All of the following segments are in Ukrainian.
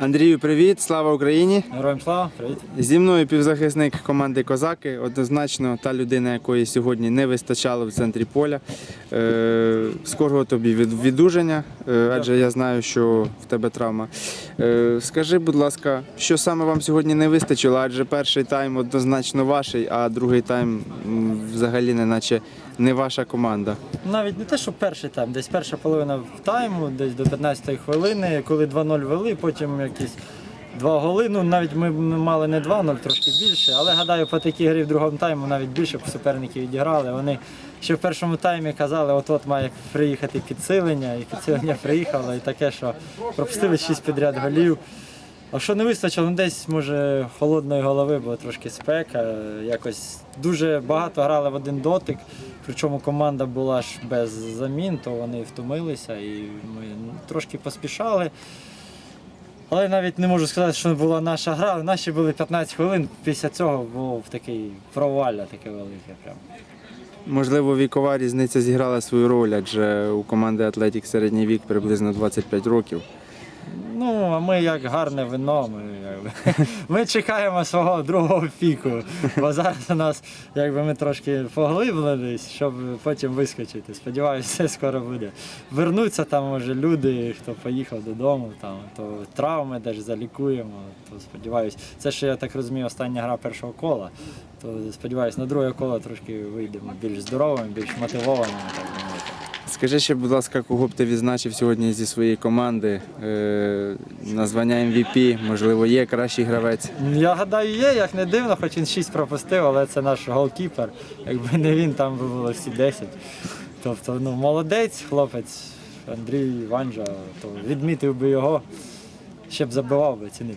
Андрію, привіт, слава Україні! Героям слава, привіт. Зі мною півзахисник команди Козаки, однозначно та людина, якої сьогодні не вистачало в центрі поля. Е, скорого тобі від, відуження, е, адже я знаю, що в тебе травма. Е, скажи, будь ласка, що саме вам сьогодні не вистачило? Адже перший тайм однозначно ваший, а другий тайм взагалі не наче не ваша команда. Навіть не те, що перший тайм, десь перша половина в тайму, десь до 15-ї хвилини, коли 2-0 вели, потім якісь два голи. Ну навіть ми мали не 2-0, трошки більше. Але гадаю, по такій грі в другому тайму навіть більше суперники відіграли. Вони ще в першому таймі казали, от-от має приїхати підсилення, і підсилення приїхало, і таке, що пропустили 6 підряд голів. А що не вистачило, ну десь може холодної голови, бо трошки спека. Якось дуже багато грали в один дотик. Причому команда була ж без замін, то вони втомилися і ми ну, трошки поспішали. Але навіть не можу сказати, що була наша гра. Наші були 15 хвилин. Після цього було такий провалля таке велике. Прям. Можливо, вікова різниця зіграла свою роль, адже у команди Атлетік середній вік приблизно 25 років. Ну, а ми як гарне вино, ми, якби, ми чекаємо свого другого піку. Бо зараз у нас якби ми трошки поглиблились, щоб потім вискочити. Сподіваюся, все скоро буде. Вернуться там, може, люди, хто поїхав додому, там, то травми теж залікуємо. То сподіваюся, це ще я так розумію, остання гра першого кола. То сподіваюся, на друге коло трошки вийдемо більш здоровими, більш мотивованими. Скажи ще, будь ласка, кого б ти відзначив сьогодні зі своєї команди? Е, на звання MVP, можливо, є кращий гравець. Я гадаю, є, як не дивно, хоч він 6 пропустив, але це наш голкіпер. Якби не він, там би було всі 10. Тобто, ну, молодець, хлопець Андрій Ванжа, то відмітив би його, ще б забивав би, цінив.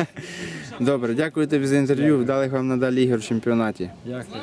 Добре, дякую тобі за інтерв'ю. Вдалих вам надалі ігор в чемпіонаті. Дякую.